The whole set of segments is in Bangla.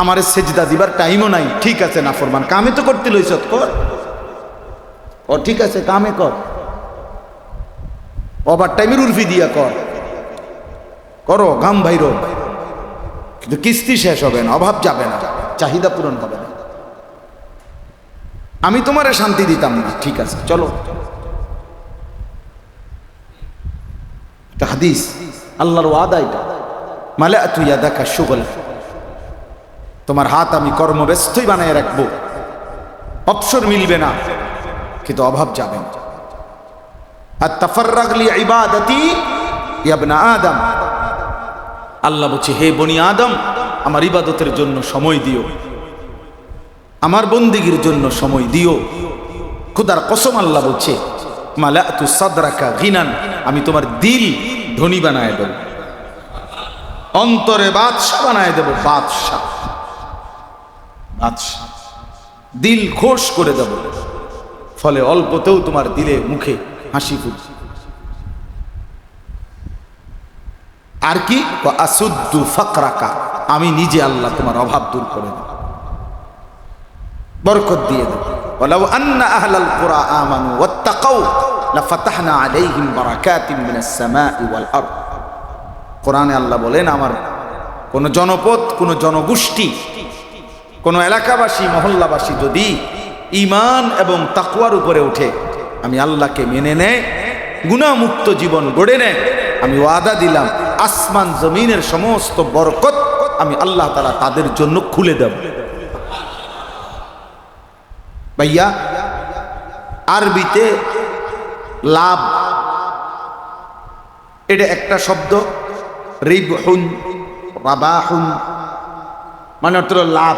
আমার সেজদা দিবার টাইমও নাই। ঠিক আছে না ফরমান? কামে তো করতে লইছ কর। ও, ঠিক আছে, কামে কর। ওভার টাইমের উর্ফি দিয়া কর। করো গাম ভাইরো কিন্তু কিস্তি শেষ হবে না, অভাব যাবে না, চাহিদা পূরণ হবে না। আমি তোমারে শান্তি দিতাম ঠিক আছে, চলো। হাদিস, আল্লাহর ওয়াদা এটা। মালে তুই দেখা সুগল তোমার হাত আমি কর্মব্যস্তই বানায় রাখব। অবসর মিলবে না, কিন্তু অভাব যাবে ইবাদতি ইয়াবনা আদম। আল্লাহ বলছে, হে বনি আদম, আমার ইবাদতের জন্য সময় দিও। আমার বন্দিগির জন্য সময় দিও। খুদার কসম আল্লাহ বলছে তু আমি তোমার দিল ধনী বানায় দেব। অন্তরে বাদশাহ বানায় দেব, বাদশাহ। বাদশাহ দিল খোশ করে দেব ফলে অল্পতেও তোমার দিলে মুখে হাসি ফুটছে আর কি আসুদ্দু ফাকরাকা আমি নিজে আল্লাহ তোমার অভাব দূর করে দেব বরকত দিয়ে দেব ولو أن أهل القرى آمنوا واتقوا لفتحنا عليهم بركات من السماء والأرض কোরআনে আল্লাহ বলেন আমার কোন জনপদ কোন জনগোষ্ঠী কোন এলাকাবাসী, মহল্লাবাসী যদি ইমান এবং তাকুয়ার উপরে ওঠে, আমি আল্লাহকে মেনে নেয়, গুণামুক্ত জীবন গড়ে নেয়, আমি ওয়াদা দিলাম, আসমান জমিনের সমস্ত বরকত আমি আল্লাহ তালা তাদের জন্য খুলে দেব। ভাইয়া, আরবিতে লাভ, এটা একটা শব্দ, রিবহুন, রাবাহুন মানে অর্থ লাভ।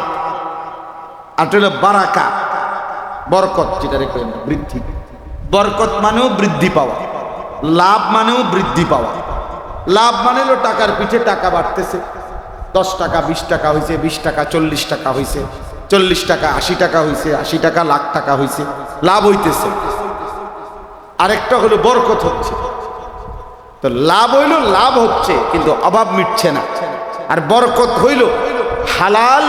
আর হলো বারাকা। বরকত যেটা রেখে বৃদ্ধি। বরকত মানেও বৃদ্ধি পাওয়া। লাভ মানেও বৃদ্ধি পাওয়া। লাভ মানে টাকার পিঠে টাকা বাড়তেছে। দশ টাকা, বিশ টাকা হয়েছে বিশ টাকা, চল্লিশ টাকা হয়েছে চল্লিশ টাকা, আশি টাকা হয়েছে আশি টাকা, লাখ টাকা হয়েছে লাভ হইতেছে। আরেকটা হলো বরকত হচ্ছে। তো লাভ হইল, লাভ হচ্ছে, কিন্তু অভাব মিটছে না। আর বরকত হইল হালাল,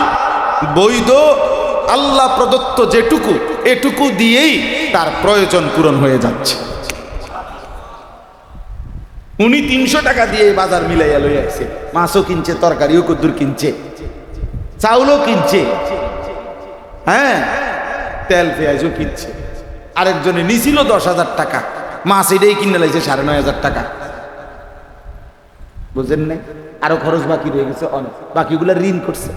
বৈধ আল্লাহ প্রদত্ত যেটুকু, এটুকু দিয়েই তার প্রয়োজন পূরণ হয়ে যাচ্ছে। উনি তিনশো টাকা দিয়ে বাজার মিলাইয়া লই আসছে মাছও কিনছে, তরকারিও কদ্দুর কিনছে, চাউলও কিনছে হ্যাঁ তেল, পেঁয়াজও কিনছে। আরেকজনে নিছিল দশ হাজার টাকা, মাছ এটাই কিনে লাগছে সাড়ে নয় হাজার টাকা। বুঝেন নাই? আরও খরচ বাকি রয়ে গেছে, অনেক। বাকিগুলো ঋণ করছে।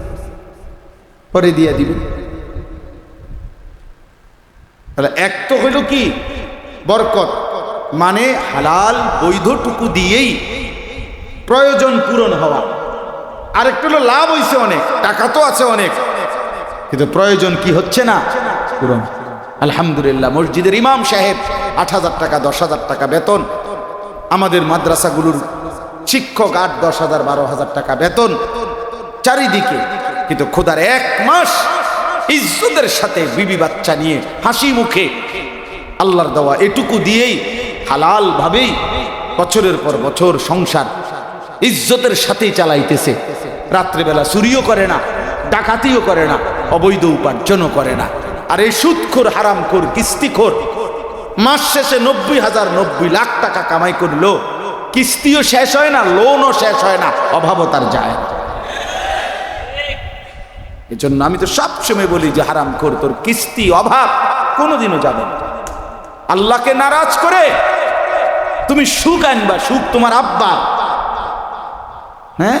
পরে দিয়ে দিবে। তাহলে এক তো হইল কি? বরকত মানে হালাল বৈধটুকু দিয়েই প্রয়োজন পূরণ হওয়া। আরেকটা হলো লাভ হইছে অনেক, টাকা তো আছে অনেক। কিন্তু প্রয়োজন কি হচ্ছে না? পূরণ। আলহামদুলিল্লাহ, মসজিদের ইমাম সাহেব, আট হাজার টাকা, দশ হাজার টাকা বেতন। আমাদের মাদ্রাসাগুলোর শিক্ষক আট, দশ হাজার, বারো হাজার টাকা বেতন। চারিদিকে। কিন্তু খোদার এক মাস ইজ্জতের সাথে বিবি বাচ্চা নিয়ে হাসি মুখে আল্লাহর দেওয়া এটুকু দিয়েই হালাল ভাবেই বছরের পর বছর সংসার ইজ্জতের সাথেই চালাইতেছে। রাত্রেবেলা চুরিও করে না, ডাকাতিও করে না, অবৈধ উপার্জনও করে না। আর এই সুদখোর, হারামখোর, কিস্তিখোর মাস শেষে নব্বই হাজার নব্বই লাখ টাকা কামাই করল, কিস্তিও শেষ হয় না লোনও শেষ হয় না অভাবতার যায় না। এজন্য আমি তো সবসময় বলি যে হারাম খোর, তোর কিস্তি অভাব কোনোদিনও যাবে না। আল্লাহকে নারাজ করে তুমি সুখ আনবা, সুখ তোমার আব্বা। হ্যাঁ?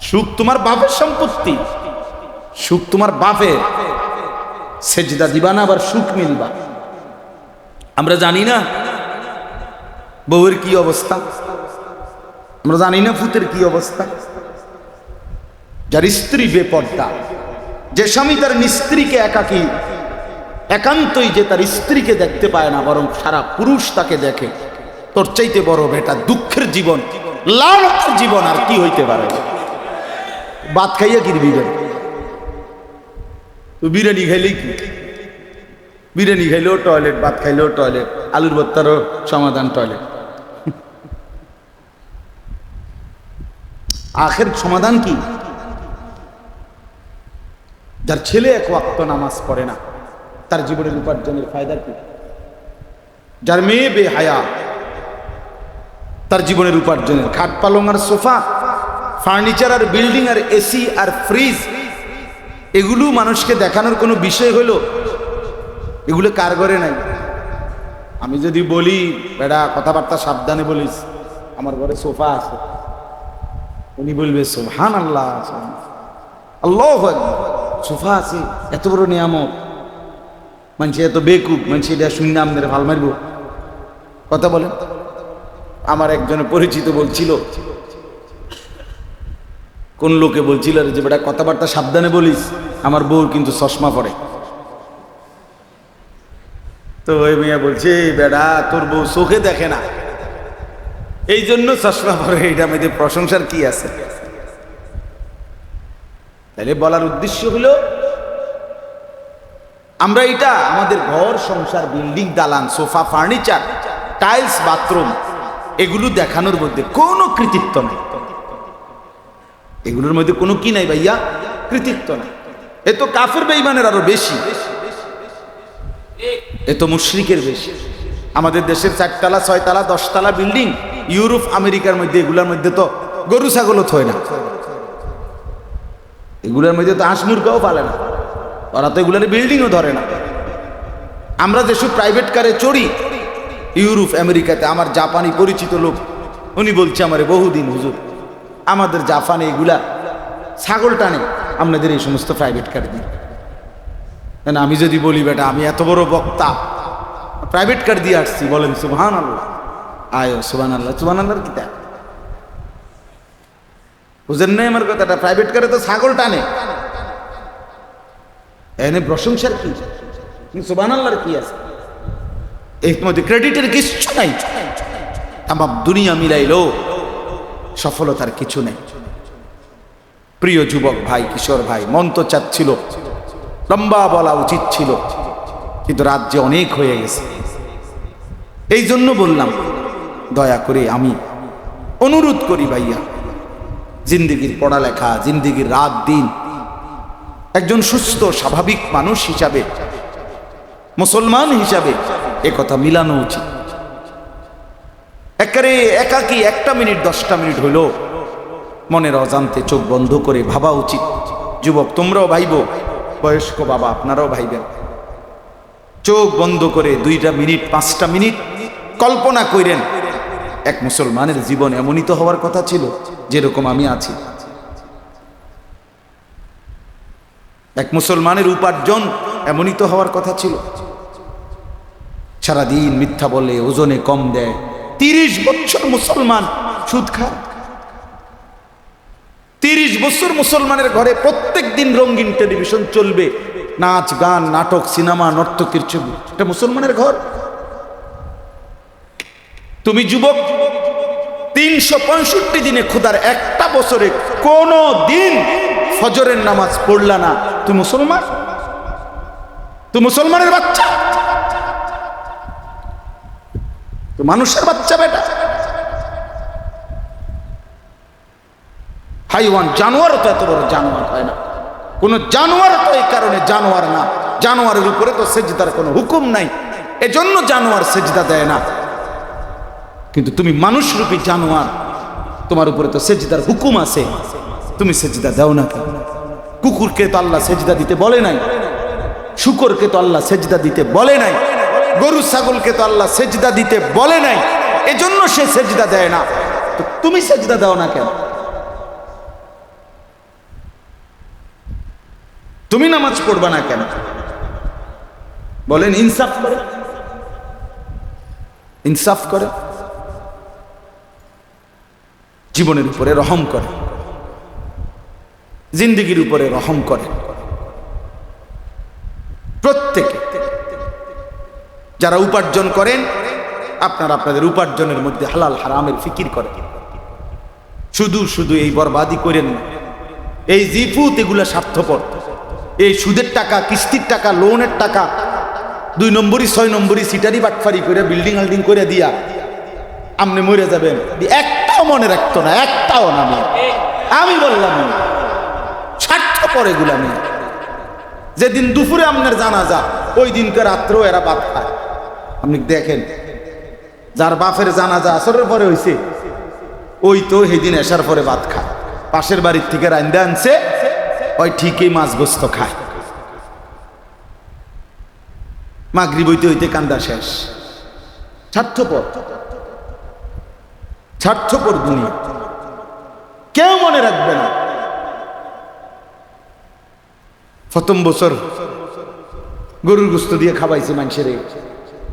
সুখ তোমার বাপের সম্পত্তি, সুখ তোমার বাপের। সেজদা দিবা না, আবার সুখ মিলবা। আমরা জানি না বউয়ের কি অবস্থা। আমরা জানি না ফুতের কি অবস্থা। যার স্ত্রী বেপর্দা, যে স্বামী তার স্ত্রীকে একাকি, একান্তই যে তার স্ত্রীকে দেখতে পায় না, বরং সারা পুরুষ তাকে দেখে। তোর চাইতে বড় বেটা দুঃখের জীবন লালতের জীবন আর কি হইতে পারে? বাদ খাইয়া কি বিরিয়ানি খাইলে কি? বিরিয়ানি খাইলেও টয়লেট, ভাত খাইলেও টয়লেট, আলুর ভর্তারও সমাধান টয়লেট। আখের সমাধান কি? যার ছেলে এক ওয়াক্ত নামাজ পড়ে না, তার জীবনের উপার্জনের ফায়দা কি? যার মেয়ে বেহায়া, তার জীবনের উপার্জনের খাট পালং আর সোফা, ফার্নিচার আর বিল্ডিং আর এসি আর ফ্রিজ, এগুলো মানুষকে দেখানোর কোনো বিষয় হলো? এগুলো কার ঘরে নাই? আমি যদি বলি, বেড়া, কথাবার্তা সাবধানে বলিস, আমার ঘরে সোফা আছে। উনি বলবে সোহান আল্লাহ আল্লাহ সোফা আছে, এত বড় নিয়ামত। মানুষ এত বেকুব মানুষ এটা শুনে আমাদের ভালো মারব কথা বলেন। আমার একজনে পরিচিত বলছিল, কোন লোকে বলছিল যে বেটা কথাবার্তা সাবধানে বলিস, আমার বউ কিন্তু চশমা পরে। তো ওই মেয়ে বলছে, "এই বেটা, তোর বউ চোখে দেখে না। এই জন্য চশমা পরে এটা মেয়েদের প্রশংসার কি আছে? তাহলে বলার উদ্দেশ্য হলো, আমরা এটা আমাদের ঘর, সংসার, বিল্ডিং, দালান, সোফা, ফার্নিচার, টাইলস, বাথরুম, এগুলো দেখানোর মধ্যে কোনো কৃতিত্ব নেই। এগুলোর মধ্যে কোনো কি নাই ভাইয়া? কৃতিত্ব নাই। এ তো কাফের বেইমানের আরও বেশি। এ তো মুশ্রিকের বেশি। আমাদের দেশের চারতলা, ছয়তলা, দশতলা বিল্ডিং, ইউরোপ, আমেরিকার মধ্যে, এগুলোর মধ্যে তো গরু ছাগলও থয় না। এগুলোর মধ্যে তো হাঁস মুরগাও পালে না। ওরা তো এগুলোর বিল্ডিংও ধরে না। আমরা যেসব প্রাইভেট কারে চড়ি, ইউরোপ, আমেরিকাতে, আমার জাপানি পরিচিত লোক, উনি বলছে আমারে, বহুদিন হুজুর, আমাদের জাপানে এগুলা ছাগল টানে, আপনাদের এই সমস্ত প্রাইভেট কার দিয়ে। না আমি যদি বলি, বেটা, আমি এত বড় বক্তা প্রাইভেট কার দিয়ে আসছি। বলেন সুবহান আল্লাহ আয় সুবহান আল্লাহ সুবহান আল্লাহর কি দেখ? বুঝেন নাই আমার প্রাইভেট কারে তো ছাগল টানে। এনে প্রশংসার কি? সুবহান আল্লাহর কি আছে? মধ্যে ক্রেডিটের কিচ্ছু নাই। আমার দুনিয়া মিলাইলো। সফলতার কিছু নেই। প্রিয় যুবক ভাই, কিশোর ভাই, মন তো চাচ্ছিল। লম্বা বলা উচিত ছিল। কিন্তু রাজ্যে অনেক হয়ে গেছে। এই জন্য বললাম, দয়া করে আমি অনুরোধ করি ভাইয়া। জিন্দিগির পড়ালেখা, জিন্দিগির রাত, দিন। একজন সুস্থ, স্বাভাবিক মানুষ হিসাবে, মুসলমান হিসাবে এ কথা মিলানো উচিত। একেবারে একাকি একটা মিনিট, দশটা মিনিট হইল মনের অজান্তে চোখ বন্ধ করে ভাবা উচিত। যুবক, তোমরাও ভাইব, বয়স্ক বাবা, আপনারাও ভাইবেন। চোখ বন্ধ করে দুইটা মিনিট, পাঁচটা মিনিট কল্পনা কইরেন এক মুসলমানের জীবন এমনই তো হওয়ার কথা ছিল যেরকম আমি আছি। এক মুসলমানের উপার্জন এমনই তো হওয়ার কথা ছিল। সারাদিন মিথ্যা বলে, ওজনে কম দেয়। তিরিশ বছর মুসলমান সুদ খায়। তিরিশ বছর মুসলমানের ঘরে প্রত্যেক দিন রঙিন টেলিভিশন চলবে, নাচ, গান, নাটক, সিনেমা, নর্তকীর ছবি। এটা মুসলমানের ঘর। তুমি যুবক, তিনশো পঁয়ষট্টি দিনে খুদার একটা বছরে কোনো দিন ফজরের নামাজ পড়লা না। তুই মুসলমান? তুই মুসলমানের বাচ্চা? তো মানুষের বাচ্চা বেটা? হাইওয়ান জানোয়ারও তো এত বড় জানোয়ার হয় না। কোনো জানোয়ার তো এই কারণে জানোয়ার না। জানোয়ারের উপরে তো সেজদার কোনো হুকুম নাই। এজন্য জানোয়ার সেজদা দেয় না। কিন্তু তুমি মানুষরূপী জানোয়ার। তোমার উপরে তো সেজদার হুকুম আছে। তুমি সেজদা দাও না কুকুরকে তো আল্লাহ সেজদা দিতে বলে নাই। শুকরকে তো আল্লাহ সেজদা দিতে বলে নাই। গরু ছাগলকে তো আল্লাহ সেজদা দিতে বলে নাই। এজন্য সে সেজদা দেয় না। তো তুমি সেজদা দাও না কেন? তুমি নামাজ পড়বা না কেন? বলেন, ইনসাফ করে। ইনসাফ করে? জীবনের উপরে রহম করে। জিন্দগির উপরে রহম করে। প্রত্যেকে যারা উপার্জন করেন, আপনারা আপনাদের উপার্জনের মধ্যে হালাল হারামের ফিকির করেন। শুধু শুধু এই বরবাদি করেন না। এই জিফুত এগুলা স্বার্থপর। এই সুদের টাকা, কিস্তির টাকা, লোনের টাকা, দুই নম্বরই, ছয় নম্বরই, সিটারি বাটফারি করে, বিল্ডিং হাল্ডিং করে দিয়া আপনি মরে যাবেন। একটাও মনে রাখতো না, একটাও না আমি। বললাম, স্বার্থপর এগুলা মেয়ে যেদিন দুপুরে আপনার জানা যা ওই দিনকে রাত্রেও এরা ভাত খায়। আপনি দেখেন, যার বাপের জানাজা আসরের পরে হয়েছে ওই তো সেদিন এসার পরে ভাত খায়। পাশের বাড়ির থেকে রান্দা আনছে, ওই ঠিকই মাছ গোস্ত খায়। মাগরি বইতে হইতে কান্দা শেষ। স্বার্থপর। স্বার্থপর দুনিয়া। কেউ মনে রাখবে না। প্রথম বছর গরুর গোস্ত দিয়ে খাবাইছে মানুষের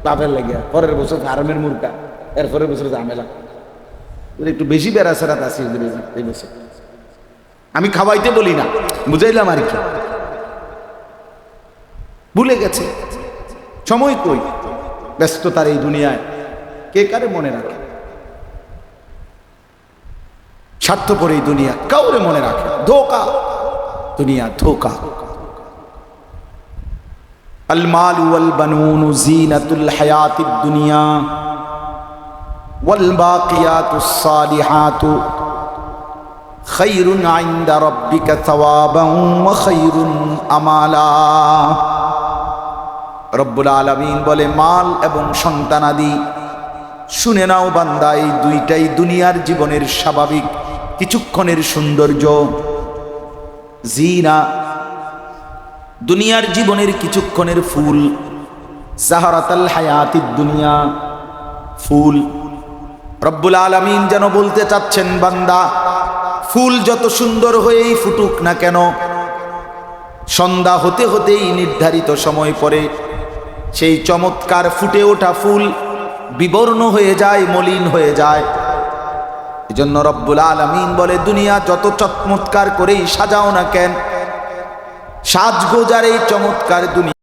বাপের লাগিয়া। পরের বছর ফার্মের মুরগা। এরপরের বছর ঝামেলা। একটু বেশি বেড়া সেরাত এই- এই বছর। আমি খাওয়াইতে বলি না। বুঝাইলাম আর কি। ভুলে গেছে। সময় কই? ব্যস্ততার এই দুনিয়ায়। কে কারে মনে রাখে? স্বার্থপর এই দুনিয়া কাউরে মনে রাখে ধোকা দুনিয়া ধোকা المال والبنون زينة الحياة الدنيا والباقيات الصالحات خير عند ربك ثوابا وخير أمالا রব্বুল আলমিন বলে মাল এবং সন্তানাদি শুনে নাও বান্দা এই দুইটাই দুনিয়ার জীবনের স্বাভাবিক কিছুক্ষণের সৌন্দর্য, জিনা, দুনিয়ার জীবনের কিছুক্ষণের ফুল, সাহারাতাল হায়াতির দুনিয়া, ফুল। রব্বুল আলমিন যেন বলতে চাচ্ছেন, বান্দা, ফুল যত সুন্দর হয়েই ফুটুক না কেন, সন্ধ্যা হতে হতেই নির্ধারিত সময় পরে সেই চমৎকার ফুটে ওঠা ফুল বিবর্ণ হয়ে যায়, মলিন হয়ে যায়। এজন্য রব্বুল আলমিন বলে, দুনিয়া যত চমৎকার করেই সাজাও না কেন, সাজগোজার এই চমৎকার দুনিয়া